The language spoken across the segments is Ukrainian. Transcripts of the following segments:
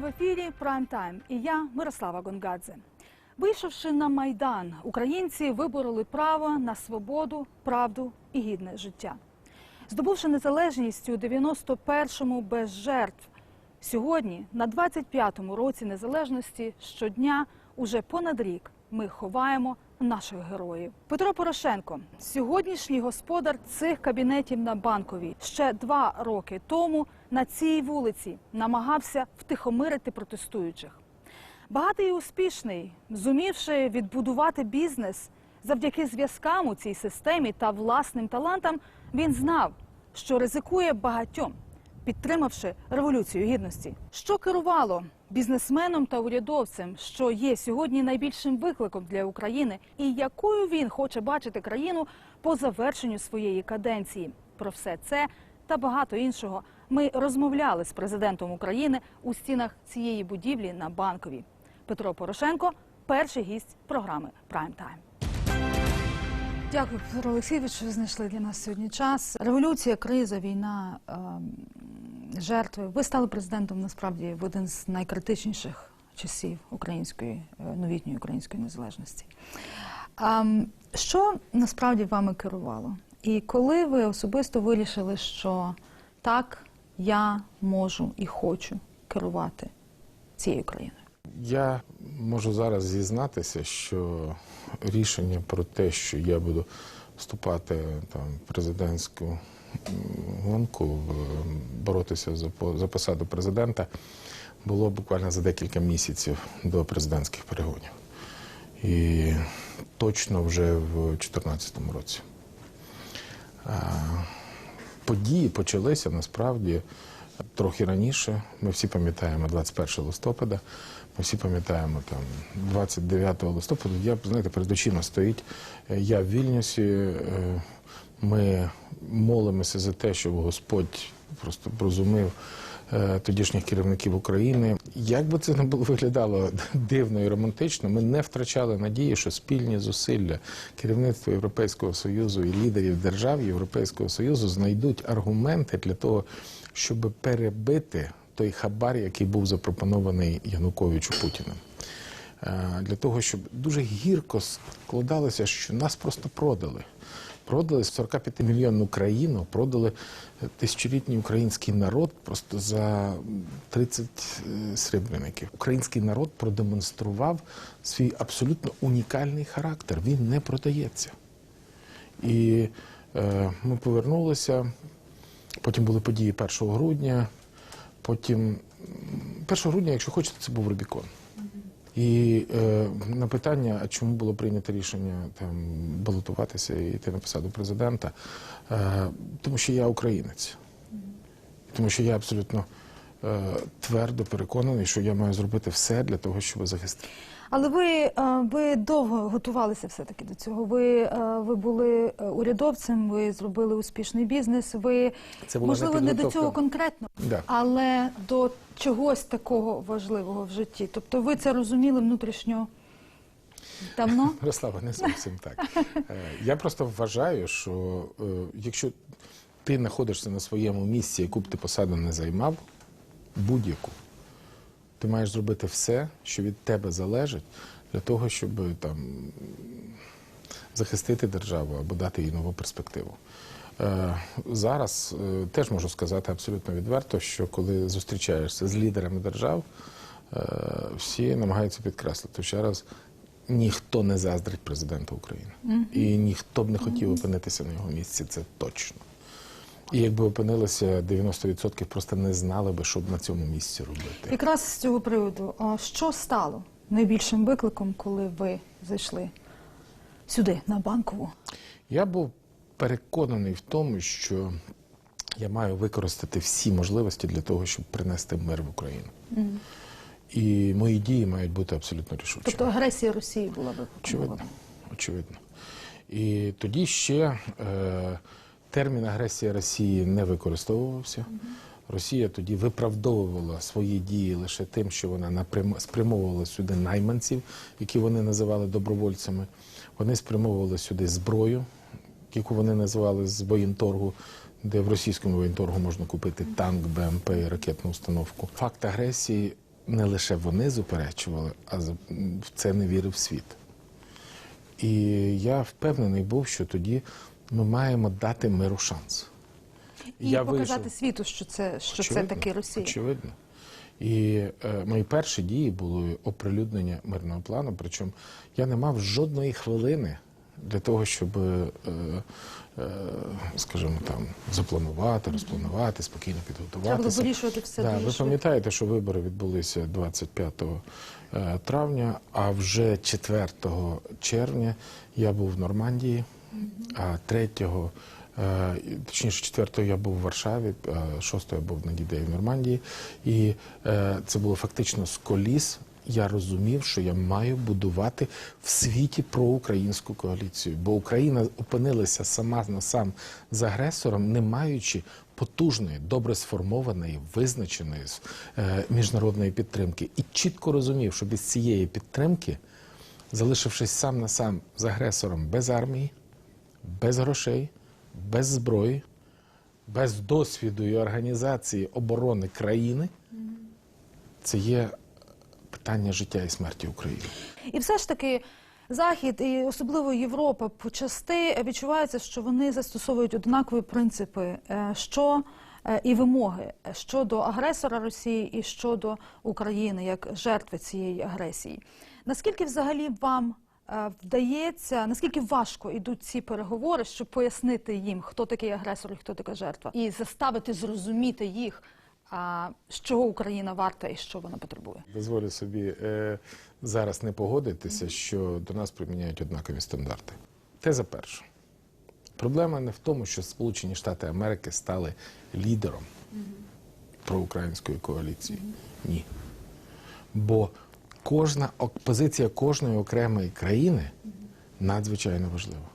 В ефірі Прайм Тайм і я Мирослава Гонгадзе. Вийшовши на майдан, українці вибороли право на свободу, правду і гідне життя. Здобувши незалежність у 91-му без жертв, сьогодні, на 25-му році незалежності, щодня, уже понад рік, ми ховаємо наших героїв. Петро Порошенко, сьогоднішній господар цих кабінетів на банковій, ще два роки тому на цій вулиці намагався втихомирити протестуючих. Багатий і успішний, зумівши відбудувати бізнес завдяки зв'язкам у цій системі та власним талантам, він знав, що ризикує багатьом, підтримавши революцію гідності. Що керувало бізнесменом та урядовцем, що є сьогодні найбільшим викликом для України, і якою він хоче бачити країну по завершенню своєї каденції. Про все це та багато іншого ми розмовляли з президентом України у стінах цієї будівлі на банковій. Петро Порошенко перший гість програми Прайм Тайм. Дякую, Петро Олексійович, що ви знайшли для нас сьогодні час. Революція, криза, війна, ем, жертви. Ви стали президентом насправді в один з найкритичніших часів української е, новітньої української незалежності. Що насправді вами керувало? І коли ви особисто вирішили, що так, я можу і хочу керувати цією країною? Я можу зараз зізнатися, що рішення про те, що я буду вступати там в президентську гонку, боротися за по- за посаду президента, було буквально за декілька місяців до президентських перегонів. І точно вже в 2014 році. Події почалися насправді трохи раніше. Ми всі пам'ятаємо 21 листопада. Ми всі пам'ятаємо там 29 листопада. Я знаєте, перед очима стоїть. е, Я в Вільнюсі. Ми молимося за те, щоб Господь просто прозумив е, тодішніх керівників України. Як би це не було виглядало дивно і романтично, ми не втрачали надії, що спільні зусилля керівництва Європейського союзу і лідерів держав Європейського союзу знайдуть аргументи для того, щоб перебити той хабар, який був запропонований Януковичу Путіним. Е, Для того, щоб дуже гірко складалося, що нас просто продали. Продали 45 мільйонну країну, продали е, тисячолітній український народ просто за 30 е, срібреників. Український народ продемонстрував свій абсолютно унікальний характер. Він не продається. І е, ми повернулися. Потім були події 1 грудня. Потім 1 грудня, якщо хочете, це був Рубікон. І е, на питання, а чому було прийнято рішення там балотуватися і йти на посаду президента, е, тому що я українець, тому що я абсолютно е, твердо переконаний, що я маю зробити все для того, щоб захистити. Але ви, е, ви довго готувалися все-таки до цього. Ви, е, ви були е, урядовцем, ви зробили успішний бізнес. Ви Це була можливо не не до цього конкретно, Да. але до чогось такого важливого в житті. Тобто ви це розуміли внутрішньо давно? Мирослава, не зовсім так. Я просто вважаю, що е, якщо ти знаходишся на своєму місці, яку б ти посаду не займав, будь-яку, ти маєш зробити все, що від тебе залежить, для того, щоб там захистити державу або дати їй нову перспективу. Е, Зараз е, теж можу сказати абсолютно відверто, що коли зустрічаєшся з лідерами держав, е, всі намагаються підкреслити, що раз ніхто не заздрить президенту України. І ніхто б не хотів опинитися на його місці, це точно. І якби опинилося 90% просто не знали би, що б на цьому місці робити. Якраз з цього приводу, що стало найбільшим викликом, коли ви зайшли сюди, на банкову? Я був переконаний в тому, що я маю використати всі можливості для того, щоб принести мир в Україну. І мої дії мають бути абсолютно рішучими. Тобто агресія Росії була викликом? Очевидно. Очевидно. І тоді ще е, термін агресія Росії не використовувався. Росія тоді виправдовувала свої дії лише тим, що вона спрямовувала сюди найманців, які вони називали добровольцями. Вони спрямовували сюди зброю, яку вони називали з воєнторгу, де в російському воєнторгу можна купити танк, БМП і ракетну установку. Факт агресії не лише вони заперечували, а в це не вірив світ. І я впевнений був, що тоді ми маємо дати миру шанс. І Я показати вийшов. світу, що це, що це Очевидно, таки Росія. Очевидно. І е, мої перші дії були оприлюднення мирного плану. Причому я не мав жодної хвилини для того, щоб, е, е, скажімо, там запланувати, розпланувати, спокійно Треба було вирішувати все Да, ви пам'ятаєте, що вибори відбулися 25 е, травня, а вже 4 червня я був в Нормандії, а 3 Е, Точніше, 4 я був в Варшаві, 6 я був на дідеї в Нормандії. І е, це було фактично з коліс. Я розумів, що я маю будувати в світі проукраїнську коаліцію, бо Україна опинилася сама на сам з агресором, не маючи потужної, добре сформованої, визначеної е, міжнародної підтримки, і чітко розумів, що без цієї підтримки, залишившись сам на сам з агресором без армії, без грошей, без зброї, без досвіду і організації оборони країни, це є питання життя і смерті України. І все ж таки Захід і особливо Європа почасти відчувається, що вони застосовують однакові принципи, е, що е, і вимоги щодо агресора Росії і щодо України як жертви цієї агресії. Наскільки взагалі вам вдається, наскільки важко йдуть ці переговори, щоб пояснити їм, хто такий агресор і хто така жертва, і заставити зрозуміти їх, з чого Україна варта і що вона потребує? Дозволю собі е, зараз не погодитися, що до нас приміняють однакові стандарти. Теза перша. Проблема не в тому, що Сполучені Штати Америки стали лідером проукраїнської коаліції. Ні. Бо кожна позиція кожної окремої країни надзвичайно важлива.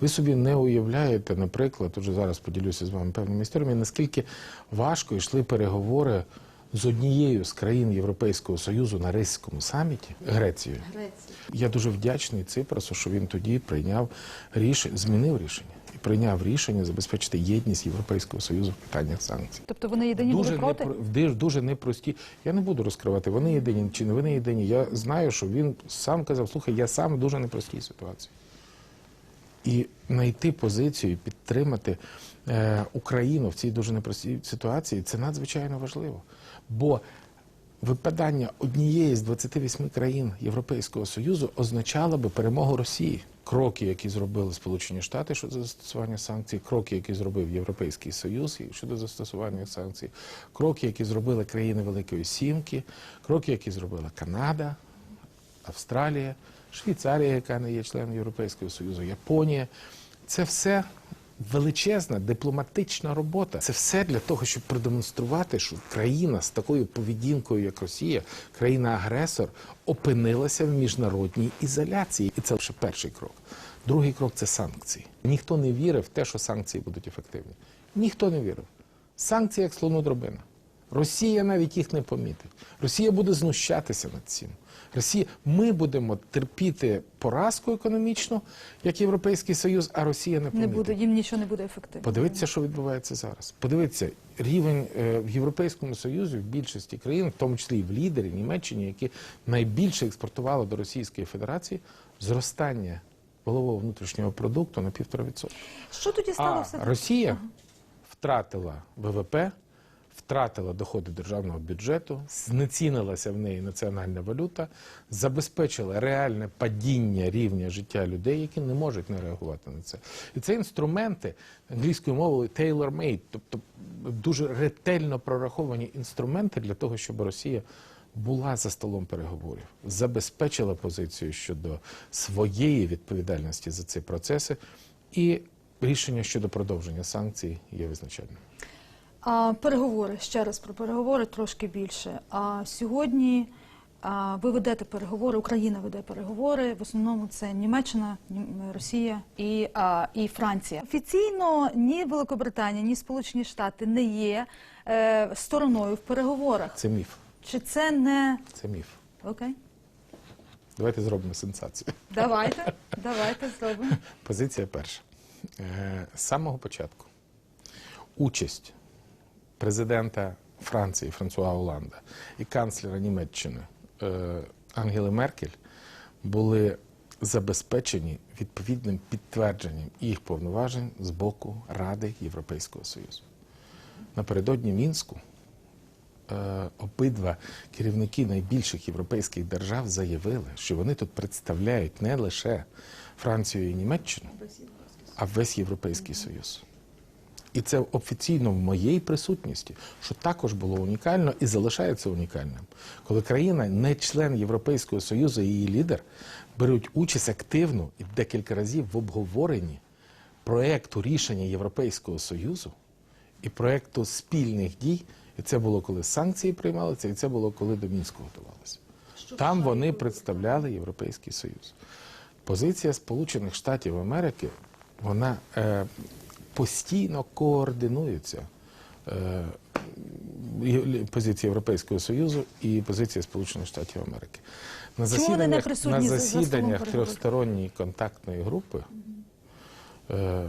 Ви собі не уявляєте, наприклад, уже зараз поділюся з вами певними історіями, наскільки важко йшли переговори з однією з країн Європейського Союзу на Ризькому саміті Грецією. Я дуже вдячний Ципрасу, що він тоді прийняв рішення, змінив рішення прийняв рішення забезпечити єдність Європейського Союзу в питаннях санкцій. Тобто вони єдині Дуже, були проти? ди- дуже непрості. Я не буду розкривати, вони єдині чи не вони єдині. Я знаю, що він сам казав, слухай, я сам в дуже непростій ситуації. І знайти позицію, підтримати е, Україну в цій дуже непростій ситуації це надзвичайно важливо. Бо випадання однієї з 28 країн Європейського Союзу означало би перемогу Росії. Кроки, які зробили Сполучені Штати щодо застосування санкцій, кроки, які зробив Європейський Союз щодо застосування санкцій, кроки, які зробили країни Великої Сімки, кроки, які зробила Канада, Австралія, Швейцарія, яка не є членом Європейського Союзу, Японія. Це все величезна дипломатична робота. Це все для того, щоб продемонструвати, що країна з такою поведінкою, як Росія, країна-агресор, опинилася в міжнародній ізоляції. І це лише перший крок. Другий крок це санкції. Ніхто не вірив в те, що санкції будуть ефективні. Ніхто не вірив. Санкції як слону дробина. Росія навіть їх не помітить. Росія буде знущатися над цим. Росія, ми будемо терпіти поразку економічну, як Європейський Союз, а Росія не Не буде, їм нічого не буде ефективно. Подивіться, що відбувається зараз. Подивіться, рівень е, в Європейському Союзі в більшості країн, в тому числі і в лідері Німеччині, які найбільше експортували до Російської Федерації, зростання валового внутрішнього продукту на півтора відсотка. Що тоді А сталося? Росія втратила ВВП, втратила доходи державного бюджету, знецінилася в неї національна валюта, забезпечила реальне падіння рівня життя людей, які не можуть не реагувати на це. І це інструменти англійською мовою tailor-made, тобто дуже ретельно прораховані інструменти для того, щоб Росія. Була за столом переговорів, забезпечила позицію щодо своєї відповідальності за ці процеси, і рішення щодо продовження санкцій є визначальним. А, переговори ще раз про переговори трошки більше. А сьогодні а, ви ведете переговори, Україна веде переговори. В основному це Німеччина, Нім- Росія і, а, і Франція. Офіційно ні Великобританія, ні Сполучені Штати не є е, стороною в переговорах. Це міф. Чи це не Це міф. окей? Давайте зробимо сенсацію. Давайте, давайте зробимо. Позиція перша. Е, З самого початку участь президента Франції Франсуа Оланда і канцлера Німеччини е, Ангели Меркель були забезпечені відповідним підтвердженням їх повноважень з боку Ради Європейського Союзу. Напередодні Мінську е, обидва керівники найбільших європейських держав заявили, що вони тут представляють не лише Францію і Німеччину, а весь Європейський Союз. І це офіційно в моїй присутності, що також було унікально і залишається унікальним, коли країна, не член Європейського Союзу і її лідер, беруть участь активно і декілька разів в обговоренні проекту рішення Європейського Союзу і проекту спільних дій. І це було коли санкції приймалися, і це було коли до Мінську готувалися. Там вони представляли Європейський Союз. Позиція Сполучених Штатів Америки вона е, постійно координується. Е, позиція Європейського Союзу і позиція Сполучених Штатів Америки. На засіданнях, на за- за засіданнях трьохсторонньої контактної групи. Е,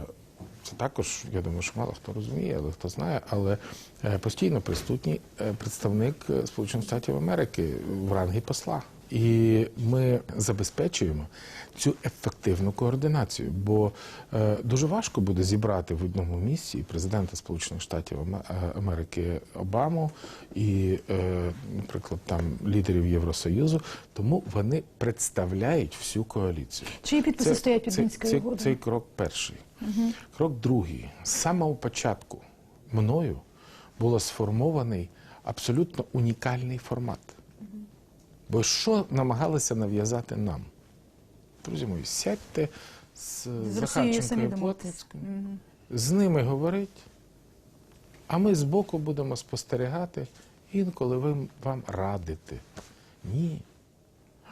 Це також, я думаю, що мало хто розуміє, але хто знає, але е, постійно присутній представник Сполучених Штатів Америки в рангі посла. І ми забезпечуємо цю ефективну координацію, бо е, дуже важко буде зібрати в одному місці і президента Сполучених Штатів е, Америки Обаму і, е, наприклад, там лідерів Євросоюзу, тому вони представляють всю коаліцію. Чиї підписи стоять під Мінською це, угодою? Цей крок перший. Крок другий. З самого початку мною було сформований абсолютно унікальний формат. Бо що намагалися нав'язати нам? Друзі мої, сядьте з, Росією Захарченком і. Плотницьким, з ними говорить, а ми збоку будемо спостерігати, інколи ви, вам радити. Ні.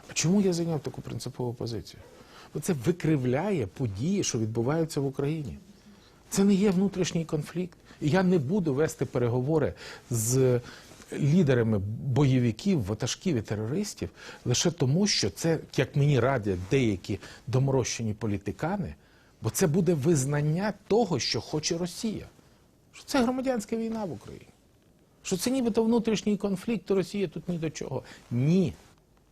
А чому я зайняв таку принципову позицію? Бо це викривляє події, що відбуваються в Україні. Це не є внутрішній конфлікт. І я не буду вести переговори з лідерами бойовиків, ватажків і терористів лише тому, що це, як мені радять деякі доморощені політикани, бо це буде визнання того, що хоче Росія. Що це громадянська війна в Україні. Що це нібито внутрішній конфлікт, і Росія тут ні до чого. Ні.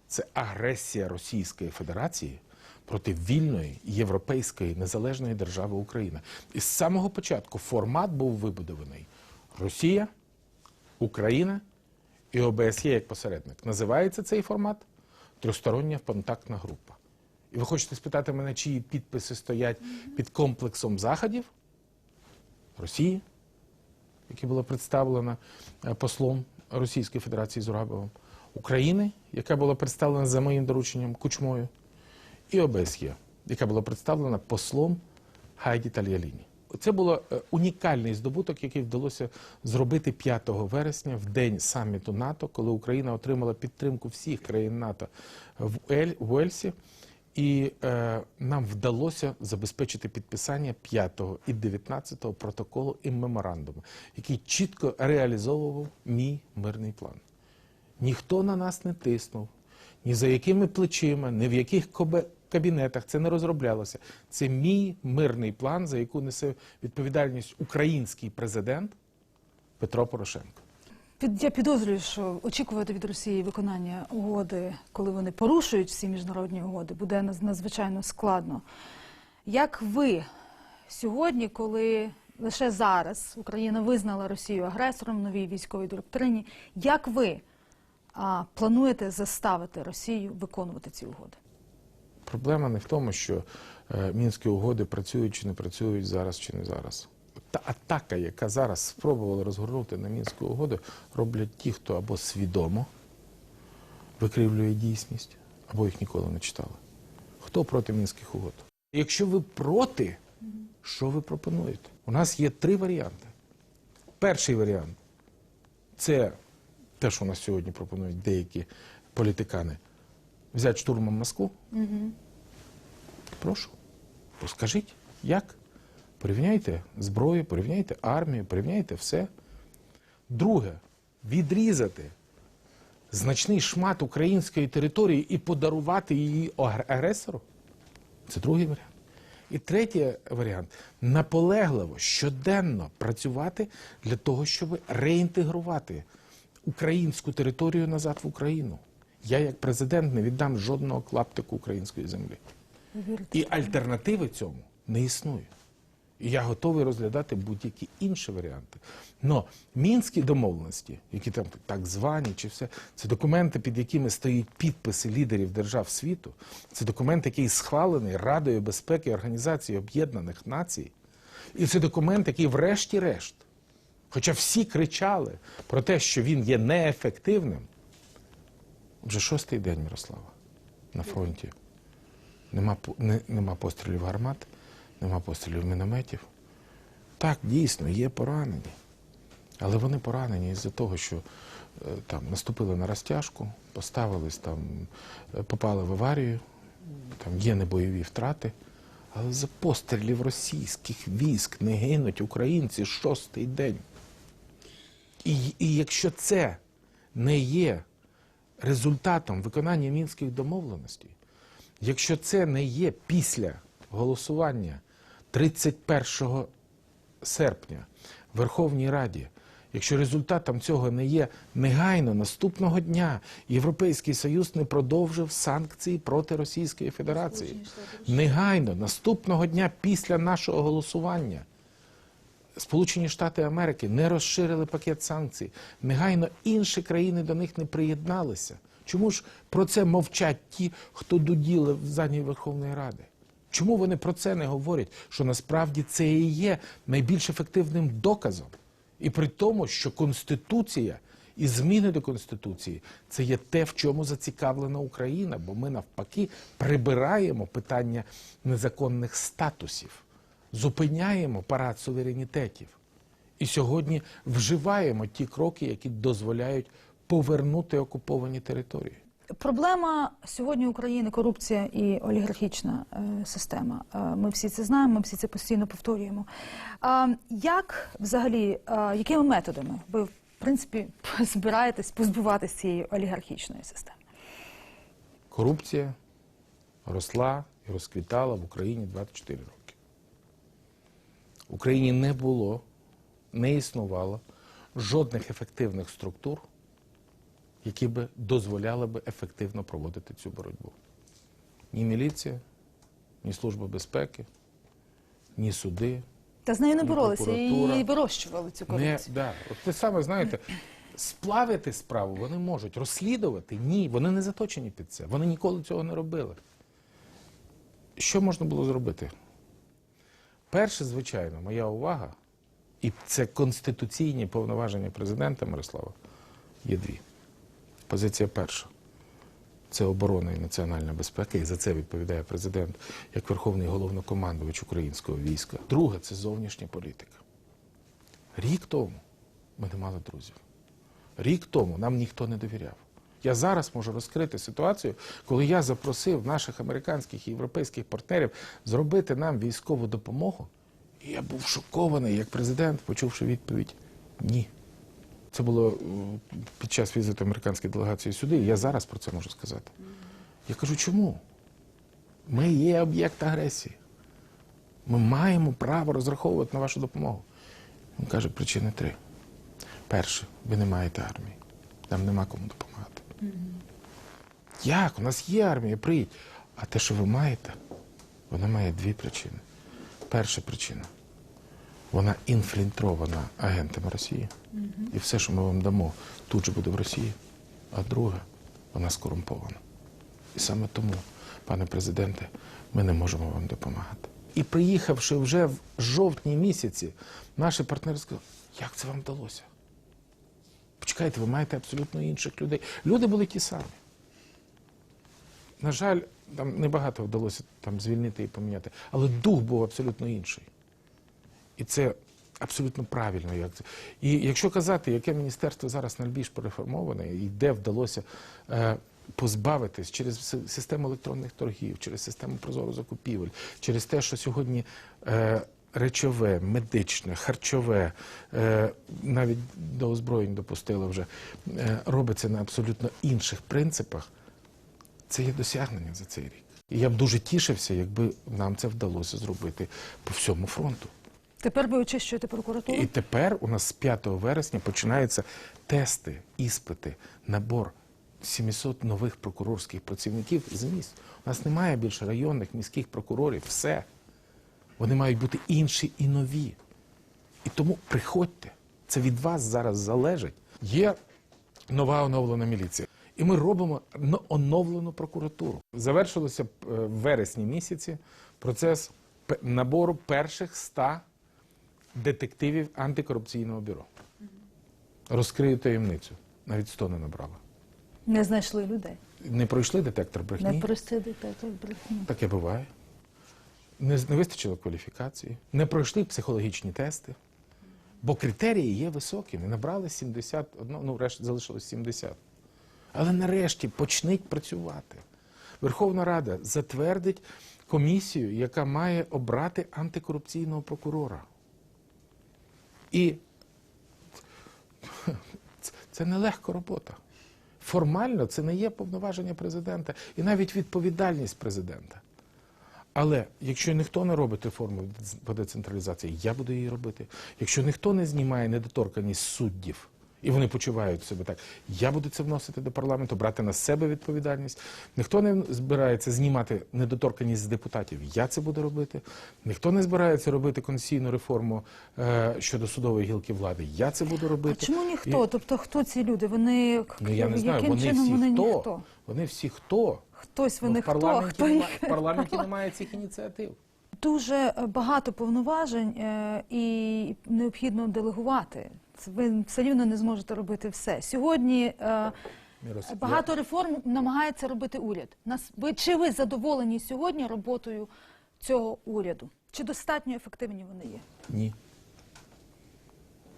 Це агресія Російської Федерації проти вільної європейської незалежної держави Україна. І з самого початку формат був вибудований Росія, Україна і ОБСЄ як посередник. Називається цей формат Трьохстороння контактна група. І ви хочете спитати мене, чиї підписи стоять під комплексом заходів? Росії, яке було представлено е, послом Російської Федерації Зурабовим, України, яка була представлена за моїм дорученням Кучмою, і ОБСЄ, яка була представлена послом Хайді Тальяліні. Це було е, унікальний здобуток, який вдалося зробити 5 вересня в день саміту НАТО, коли Україна отримала підтримку всіх країн НАТО в Ель Уельсі. І е, нам вдалося забезпечити підписання 5 і 19 протоколу і меморандуму, який чітко реалізовував мій мирний план. Ніхто на нас не тиснув, ні за якими плечима, ні в яких кабінетах це не розроблялося. Це мій мирний план, за яку несе відповідальність український президент Петро Порошенко. Я підозрюю, що очікувати від Росії виконання угоди, коли вони порушують всі міжнародні угоди, буде надзвичайно складно. Як ви сьогодні, коли лише зараз Україна визнала Росію агресором в новій військовій доктрині, як ви а, плануєте заставити Росію виконувати ці угоди? Проблема не в тому, що е, мінські угоди працюють чи не працюють зараз чи не зараз. Та атака, яка зараз спробувала розгорнути на мінську угоду, роблять ті, хто або свідомо викривлює дійсність, або їх ніколи не читали. Хто проти мінських угод? Якщо ви проти, що ви пропонуєте? У нас є три варіанти. Перший варіант це те, що у нас сьогодні пропонують деякі політикани. Взяти штурмом Москву. Прошу. Поскажіть, як? Порівняйте зброю, порівняйте армію, порівняйте все. Друге, відрізати значний шмат української території і подарувати її агресору. Це другий варіант. І третій варіант наполегливо щоденно працювати для того, щоб реінтегрувати українську територію назад в Україну. Я, як президент, не віддам жодного клаптику української землі. І альтернативи цьому не існує. І я готовий розглядати будь-які інші варіанти. Но мінські домовленості, які там так звані, чи все, це документи, під якими стоять підписи лідерів держав світу. Це документ, який схвалений Радою безпеки Організації Об'єднаних Націй. І це документ, який, врешті-решт, хоча всі кричали про те, що він є неефективним, вже шостий день Мирослава на фронті. Нема, не, нема пострілів гармат, нема пострілів мінометів. Так, дійсно, є поранені. Але вони поранені із-за того, що е, там наступили на розтяжку, поставились там, е, попали в аварію, там є небойові втрати. Але за пострілів російських військ не гинуть українці шостий день. І, і якщо це не є результатом виконання мінських домовленостей, якщо це не є після голосування 31 серпня в Верховній Раді, якщо результатом цього не є негайно наступного дня Європейський Союз не продовжив санкції проти Російської Федерації. Негайно наступного дня після нашого голосування. Сполучені Штати Америки не розширили пакет санкцій. Негайно інші країни до них не приєдналися. Чому ж про це мовчать ті, хто дуділи в залі Верховної Ради? Чому вони про це не говорять? Що насправді це і є найбільш ефективним доказом? І при тому, що Конституція і зміни до Конституції це є те, в чому зацікавлена Україна, бо ми навпаки прибираємо питання незаконних статусів зупиняємо парад суверенітетів і сьогодні вживаємо ті кроки, які дозволяють повернути окуповані території. Проблема сьогодні України корупція і олігархічна е, система. Е, ми всі це знаємо, ми всі це постійно повторюємо. Як взагалі, е, якими методами ви в принципі збираєтесь позбуватись цієї олігархічної системи? Корупція росла і розквітала в Україні 24 роки. В Україні не було, не існувало жодних ефективних структур, які би дозволяли би ефективно проводити цю боротьбу. Ні міліція, ні служба безпеки, ні суди, Та з нею не боролися і вирощували цю Не, корупцію. да. От те саме, знаєте, сплавити справу вони можуть, розслідувати ні, вони не заточені під це. Вони ніколи цього не робили. Що можна було зробити? Перше, звичайно, моя увага, і це конституційні повноваження президента Мирослава, є дві. Позиція перша це оборона і національна безпека, і за це відповідає президент як верховний головнокомандувач українського війська. Друге це зовнішня політика. Рік тому ми не мали друзів. Рік тому нам ніхто не довіряв. Я зараз можу розкрити ситуацію, коли я запросив наших американських і європейських партнерів зробити нам військову допомогу. І я був шокований, як президент, почувши відповідь ні. Це було під час візиту американської делегації сюди, і я зараз про це можу сказати. Я кажу, чому? Ми є об'єкт агресії. Ми маємо право розраховувати на вашу допомогу. Він каже, причини три. Перше, ви не маєте армії. Нам нема кому допомагати. Як? У нас є армія, приїдь. А те, що ви маєте, вона має дві причини. Перша причина. Вона інфільтрована агентами Росії. І все, що ми вам дамо, тут же буде в Росії. А друга, вона скорумпована. І саме тому, пане президенте, ми не можемо вам допомагати. І приїхавши вже в жовтні місяці, наші партнери сказали, як це вам вдалося? Почекайте, ви маєте абсолютно інших людей. Люди були ті самі. На жаль, там небагато вдалося там звільнити і поміняти, але дух був абсолютно інший. І це абсолютно правильно. Як це. І якщо казати, яке міністерство зараз найбільш переформоване, і де вдалося е, позбавитись через систему електронних торгів, через систему прозору закупівель, через те, що сьогодні е, речове, медичне, харчове, е, навіть до озброєнь допустили вже, е, робиться на абсолютно інших принципах, це є досягнення за цей рік. І я б дуже тішився, якби нам це вдалося зробити по всьому фронту. Тепер ви очищуєте прокуратуру? І тепер у нас з 5 вересня починаються тести, іспити, набор 700 нових прокурорських працівників з міст. У нас немає більше районних міських прокурорів. Все. Вони мають бути інші і нові. І тому приходьте. Це від вас зараз залежить. Є нова оновлена міліція. І ми робимо оновлену прокуратуру. Завершилося е, в вересні місяці процес набору перших 100 детективів антикорупційного бюро. Розкрию таємницю. Навіть 100 не набрали. Не знайшли людей. Не пройшли детектор брехні. Не простили так брехні. Таке буває. Не, вистачило кваліфікації, не пройшли психологічні тести. Бо критерії є високі. Не набрали 71, ну, решт залишилось 70. Але нарешті почніть працювати. Верховна Рада затвердить комісію, яка має обрати антикорупційного прокурора. І це нелегка робота. Формально це не є повноваження президента і навіть відповідальність президента. Але якщо ніхто не робить реформу по децентралізації, я буду її робити. Якщо ніхто не знімає недоторканість суддів, і вони почувають себе так, я буду це вносити до парламенту, брати на себе відповідальність. Ніхто не збирається знімати недоторканість з депутатів, я це буду робити. Ніхто не збирається робити конституційну реформу е, щодо судової гілки влади. Я це буду А робити. чому ніхто? Тобто хто ці люди? Вони Ну я не знаю, яким вони чином всі вони хто? ніхто? Вони всі хто? Хтось Ну, вони хто? парламенті, Хто їх? в парламенті немає цих ініціатив. Дуже багато повноважень е, і необхідно делегувати. Ви все рівно не зможете робити все. Сьогодні е, багато реформ намагається робити уряд. Нас ви чи ви задоволені сьогодні роботою цього уряду? Чи достатньо ефективні вони є? Ні.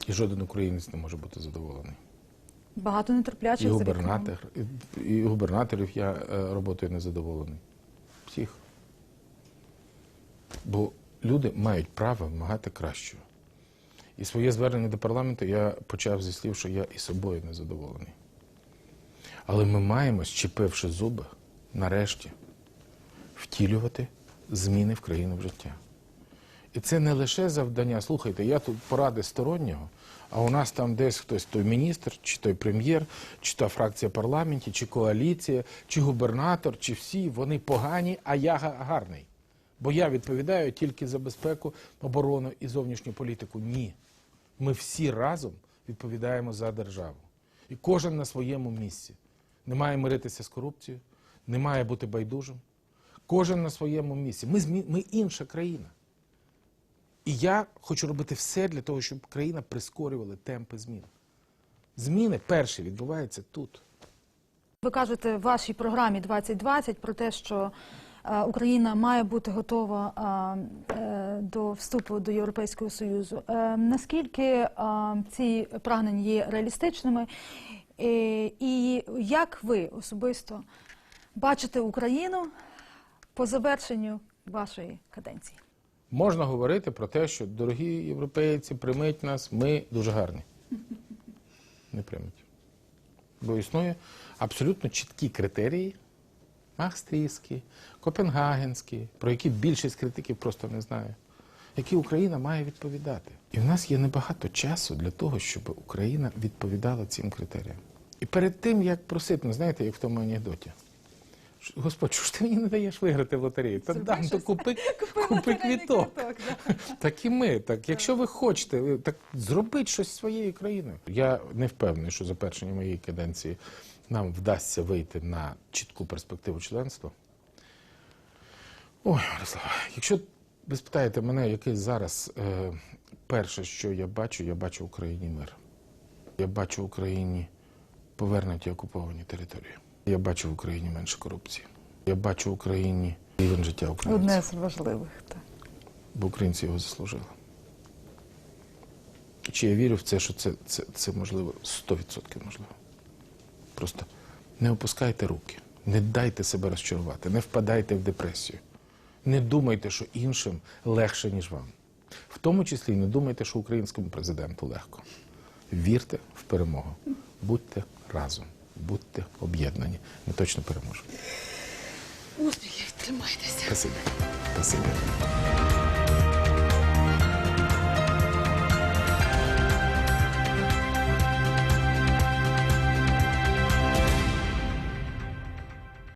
І жоден українець не може бути задоволений. Багато І нетерплячих за губернатор, і, і губернаторів я е, роботою не задоволений. Всіх. Бо люди мають право вимагати кращого. І своє звернення до парламенту я почав зі слів, що я і собою не задоволений. Але ми маємо, щепивши зуби, нарешті втілювати зміни в країну в життя. І це не лише завдання. Слухайте, я тут поради стороннього, а у нас там десь хтось той міністр, чи той прем'єр, чи та фракція парламенті, чи коаліція, чи губернатор, чи всі вони погані, а я гарний. Бо я відповідаю тільки за безпеку, оборону і зовнішню політику. Ні. Ми всі разом відповідаємо за державу. І кожен на своєму місці. Не має миритися з корупцією, не має бути байдужим. Кожен на своєму місці. Ми, ми інша країна. І я хочу робити все для того, щоб країна прискорювала темпи змін. Зміни перші відбуваються тут. Ви кажете в вашій програмі 2020 про те, що е, Україна має бути готова е, е, до вступу до Європейського Союзу. Наскільки ці прагнення є реалістичними? І як ви особисто бачите Україну по завершенню вашої каденції? Можна говорити про те, що дорогі європейці, прийміть нас, ми дуже гарні. Не приймуть. Бо існує абсолютно чіткі критерії, Махстрійські, Копенгагенські, про які більшість критиків просто не знає, які Україна має відповідати. І в нас є небагато часу для того, щоб Україна відповідала цим критеріям. І перед тим, як просити, ну знаєте, як в тому анекдоті. Господь, що ж ти мені не даєш виграти в лотерею? Та дам, то купи, купи квіток. Так і ми. Так, якщо ви хочете, ви- так зробіть щось своєю країною. Я не впевнений, що за першення моєї каденції нам вдасться вийти на чітку перспективу членства. Ой, Ярослава, якщо ви спитаєте мене, який зараз е, перше, що я бачу, я бачу в Україні мир. Я бачу в Україні повернуті окуповані території. Я бачу в Україні менше корупції. Я бачу в Україні рівень життя українців Одне з важливих. Так. бо українці його заслужили. Чи я вірю в це, що це, це, це можливо 100% можливо. Просто не опускайте руки, не дайте себе розчарувати, не впадайте в депресію. Не думайте, що іншим легше, ніж вам. В тому числі не думайте, що українському президенту легко. Вірте в перемогу. Будьте разом, будьте об'єднані. Ми точно переможемо. Успіхів, тримайтеся. Спасибі. Спасибі.